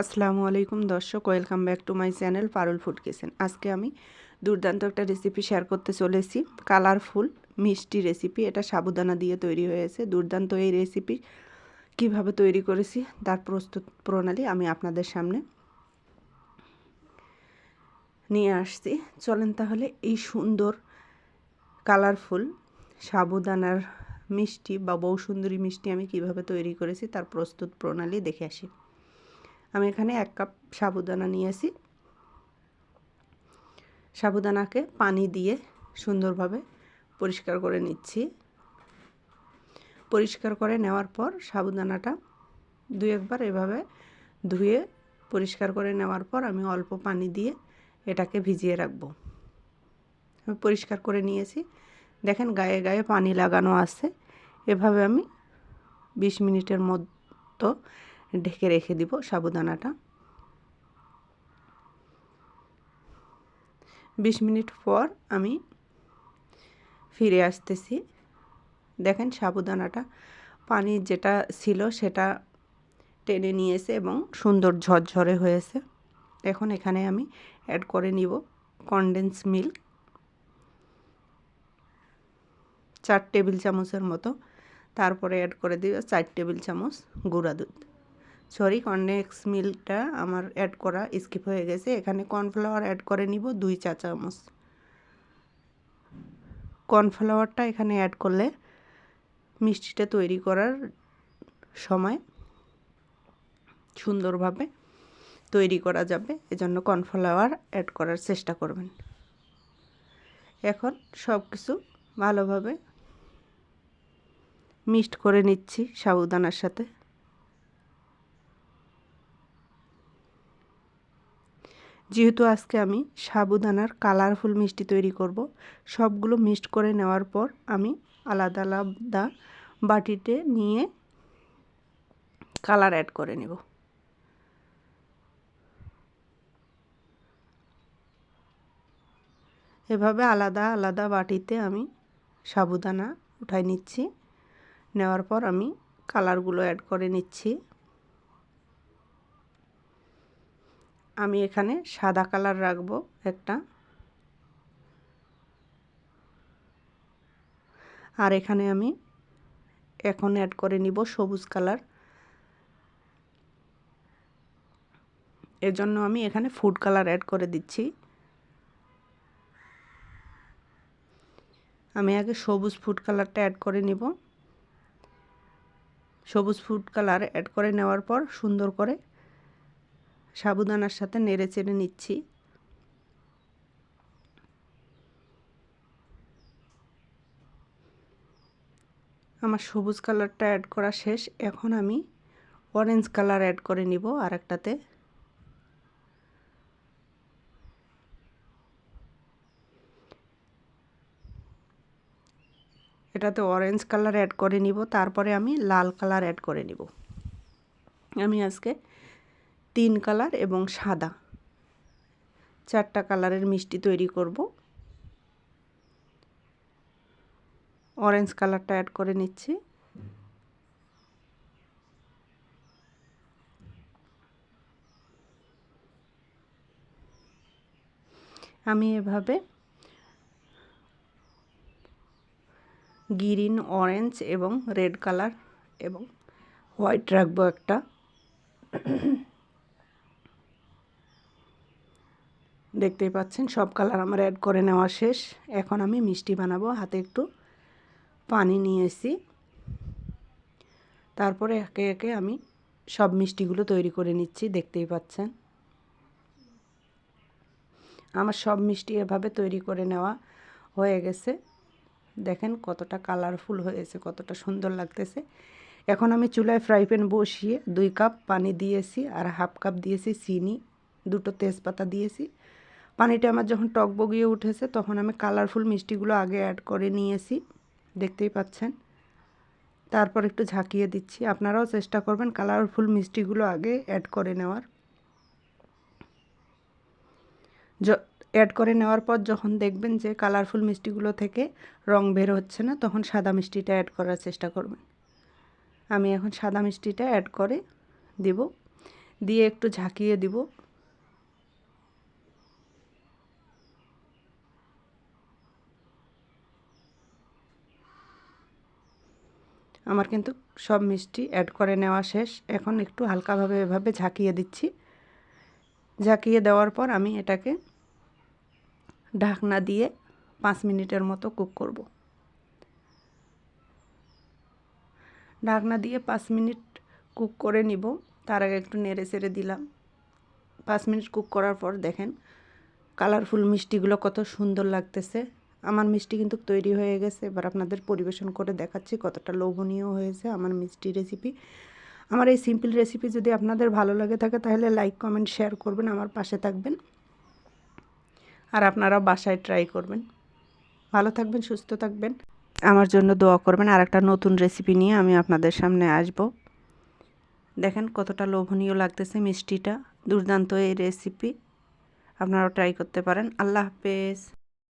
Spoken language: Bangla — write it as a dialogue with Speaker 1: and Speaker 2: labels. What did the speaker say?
Speaker 1: আসসালামু আলাইকুম দর্শক, welcome back to my channel Parul food kitchen. আজকে আমি দুর্দান্ত একটা রেসিপি শেয়ার করতে চলেছি কালারফুল মিষ্টি রেসিপি এটা সাবুদানা দিয়ে তৈরি হয়েছে। দুর্দান্ত এই রেসিপি কীভাবে তৈরি করেছি, তার প্রস্তুত প্রণালী আমি আপনাদের সামনে নিয়ে আসছি। চলেন তাহলে এই সুন্দর কালারফুল সাবুদানার মিষ্টি বা বউ সুন্দরী মিষ্টি আমি কীভাবে তৈরি করেছি, তার প্রস্তুত প্রণালী দেখে আসি। আমি এখানে এক কাপ সাবুদানা নিয়েছি। সাবুদানাকে পানি দিয়ে সুন্দরভাবে পরিষ্কার করে নিচ্ছি। পরিষ্কার করে নেওয়ার পর সাবুদানাটা দুই একবার এভাবে ধুয়ে পরিষ্কার করে নেওয়ার পর আমি অল্প পানি দিয়ে এটাকে ভিজিয়ে রাখব। আমি পরিষ্কার করে নিয়েছি। দেখেন গায়ে গায়ে পানি লাগানো আছে। এভাবে আমি বিশ মিনিটের মতো ঢেকে রেখে দিব সাবুদানাটা। বিশ মিনিট পর আমি ফিরে আসতেছি। দেখেন সাবুদানাটা পানি যেটা ছিল সেটা টেনে নিয়েছে এবং সুন্দর ঝরঝরে হয়েছে। এখন এখানে আমি অ্যাড করে নিব কনডেন্স মিল্ক চার টেবিল চামচের মতো। তারপরে অ্যাড করে দিব চার টেবিল চামচ গুঁড়া দুধ। সরি, কর্নেক্স মিল্কটা আমার অ্যাড করা স্কিপ হয়ে গেছে। এখানে কর্নফ্লাওয়ার অ্যাড করে নিব দুই চা চামচ। কর্নফ্লাওয়ারটা এখানে অ্যাড করলে মিষ্টিটা তৈরি করার সময় সুন্দরভাবে তৈরি করা যাবে। এজন্য কর্নফ্লাওয়ার অ্যাড করার চেষ্টা করবেন। এখন সব কিছু ভালোভাবে মিক্সড করে নিচ্ছি সাবুদানার সাথে। যেহেতু আজকে আমি সাবুদানার কালারফুল মিষ্টি তৈরি করব, সবগুলো মিক্সড করে নেওয়ার পর আমি আলাদা আলাদা বাটিতে নিয়ে কালার অ্যাড করে নেব। এভাবে আলাদা আলাদা বাটিতে আমি সাবুদানা উঠাই নিচ্ছি, নেওয়ার পর আমি কালারগুলো অ্যাড করে নিচ্ছি। আমি এখানে সাদা কালার রাখব একটা। আর এখানে আমি এখন অ্যাড করে নিব সবুজ কালার। এজন্য আমি এখানে ফুড কালার অ্যাড করে দিচ্ছি। আমি আগে সবুজ ফুড কালারটা অ্যাড করে নিব। সবুজ ফুড কালার অ্যাড করে নেওয়ার পর সুন্দর করে সাবুদানার সাথে নেড়ে চেড়ে নিচ্ছি। আমার সবুজ কালারটা অ্যাড করা শেষ। এখন আমি অরেঞ্জ কালার অ্যাড করে নিব আর একটাতে এটাতে অরেঞ্জ কালার অ্যাড করে নিব, তারপরে আমি লাল কালার অ্যাড করে নিব। আমি আজকে তিন কালার এবং সাদা। চারটা কালারের মিষ্টি তৈরি করব। অরেঞ্জ কালারটা অ্যাড করে নিচ্ছি। আমি এভাবে গ্রিন, অরেঞ্জ এবং রেড কালার এবং হোয়াইট রাখব একটা। দেখতেই পাচ্ছেন, সব কালার আমার অ্যাড করে নেওয়া শেষ। এখন আমি মিষ্টি বানাবো, হাতে একটু পানি নিয়েছি। তারপরে একে একে আমি সব মিষ্টিগুলো তৈরি করে নিচ্ছি, দেখতেই পাচ্ছেন। আমার সব মিষ্টি এভাবে তৈরি করে নেওয়া হয়ে গেছে। দেখেন কতটা কালারফুল হয়েছে, কতটা সুন্দর লাগতেছে। এখন আমি চুলায় ফ্রাই প্যান বসিয়ে দুই কাপ পানি দিয়েছি আর হাফ কাপ দিয়েছি চিনি, দুটো তেজপাতা দিয়েছি। পানিটা আমার যখন টক বগিয়ে উঠেছে, তখন আমি কালারফুল মিষ্টিগুলো আগে অ্যাড করে নিয়েছি। দেখতেই পাচ্ছেন। তারপর একটু ঝাঁকিয়ে দিচ্ছি। আপনারাও চেষ্টা করবেন কালারফুল মিষ্টিগুলো আগে অ্যাড করে নেওয়ার। অ্যাড করে নেওয়ার পর যখন দেখবেন যে কালারফুল মিষ্টিগুলো থেকে রং বের হচ্ছে না, তখন সাদা মিষ্টিটা অ্যাড করার চেষ্টা করবেন। আমি এখন সাদা মিষ্টিটা অ্যাড করে দেব। দিয়ে একটু ঝাঁকিয়ে দিব। আমার কিন্তু সব মিষ্টি অ্যাড করে নেওয়া শেষ। এখন একটু হালকাভাবে এভাবে ঝাঁকিয়ে দিচ্ছি। ঝাঁকিয়ে দেওয়ার পর আমি এটাকে ঢাকনা দিয়ে পাঁচ মিনিটের মতো কুক করব। ঢাকনা দিয়ে পাঁচ মিনিট কুক করে নিব। তার আগে একটু নেড়ে চেড়ে দিলাম। পাঁচ মিনিট কুক করার পর দেখেন কালারফুল মিষ্টিগুলো কত সুন্দর লাগতেছে। আমার মিষ্টি কিন্তু তৈরি হয়ে গেছে। এবার আপনাদের পরিবেশন করে দেখাচ্ছি কতটা লোভনীয় হয়েছে আমার মিষ্টি রেসিপি আমার এই সিম্পল রেসিপি যদি আপনাদের ভালো লাগে থাকে, তাহলে লাইক কমেন্ট শেয়ার করবেন, আমার পাশে থাকবেন। আর আপনারা বাসায় ট্রাই করবেন। ভালো থাকবেন, সুস্থ থাকবেন। আমার জন্য দোয়া করবেন। আর একটা নতুন রেসিপি নিয়ে আমি আপনাদের সামনে আসব। দেখেন কতটা লোভনীয় লাগতেছে মিষ্টিটা। দুর্দান্ত এই রেসিপি আপনারাও ট্রাই করতে পারেন। আল্লাহ হাফেজ।